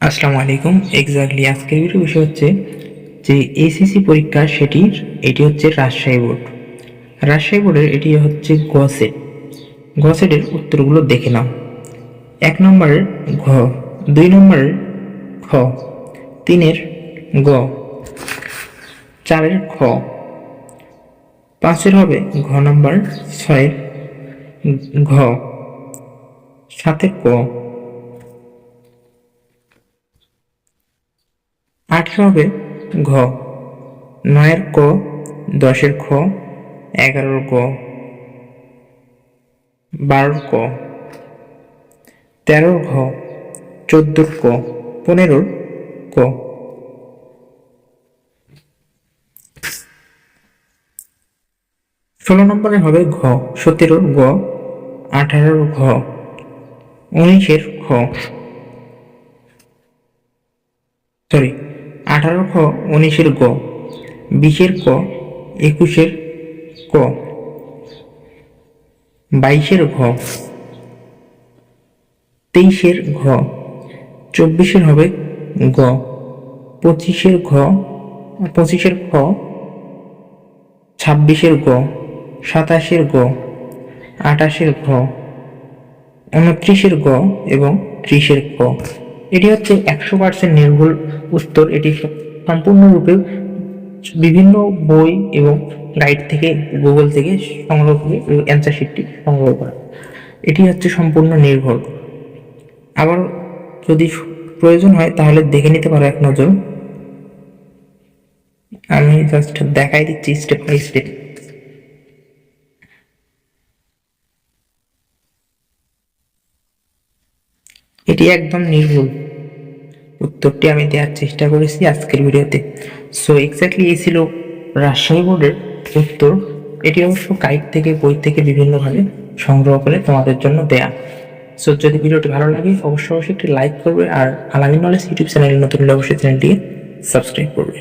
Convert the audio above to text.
আসসালামু আলাইকুম। এক্স্যাক্টলি আজকের ভিডিও বিষয় হচ্ছে যে এসিসি পরীক্ষা সেটির, এটি হচ্ছে রাজশাহী বোর্ড। রাজশাহী বোর্ডের এটি হচ্ছে গসেট। গসেটের উত্তরগুলো দেখে নাও। এক নম্বরের ঘ, দুই নম্বরের খ, তিনের গ, চারের খ, পাঁচের হবে ঘ নম্বর, ছয়ের ঘ, সাতের ক আটের হবে ঘ। নয়ের ক, দশের খ, এগারোর গ, বারোর ক, তেরোর ঘ, চোদ্দোর ক, পনেরোর ক। ষোলো নম্বরে হবে ঘ, সতেরোর গ, আঠারোর ঘ, উনিশের খ। সরি আঠারো খ উনিশের গ, বিশের ক, একুশের ক, বাইশের ঘ, তেইশের ঘ, চব্বিশের হবে গ, পঁচিশের ঘ, পঁচিশের খ, ছাব্বিশের গ, সাতাশের গ আটাশের ঘ, উনত্রিশের গ এবং ত্রিশের ক। এটি হচ্ছে একশো পার্সেন্ট নির্ভুল উত্তর। এটি সম্পূর্ণরূপে বিভিন্ন বই এবং গাইড থেকে, গুগল থেকে সংগ্রহ করে অ্যান্সার শিটটি সংগ্রহ করা। এটি হচ্ছে সম্পূর্ণ নির্ভর। আবার যদি প্রয়োজন হয়, তাহলে দেখে নিতে পারো এক নজর। আমি জাস্ট দেখাই দিচ্ছি স্টেপ বাই স্টেপ এটি একদম নির্ভুল। উত্তরটি আমি দেওয়ার চেষ্টা করেছি আজকের ভিডিওতে। সো এক্স্যাক্টলি এই ছিল রাজশাহী বোর্ডের উত্তর। এটি অবশ্য গাইড থেকে, বই থেকে বিভিন্নভাবে সংগ্রহ করে তোমাদের জন্য দেয়া। সো যদি ভিডিওটি ভালো লাগে অবশ্যই অবশ্যই একটি লাইক করবে আর আলামিন নলেজ ইউটিউব চ্যানেলে নতুন অবশ্যই চ্যানেলটিকে সাবস্ক্রাইব করবে।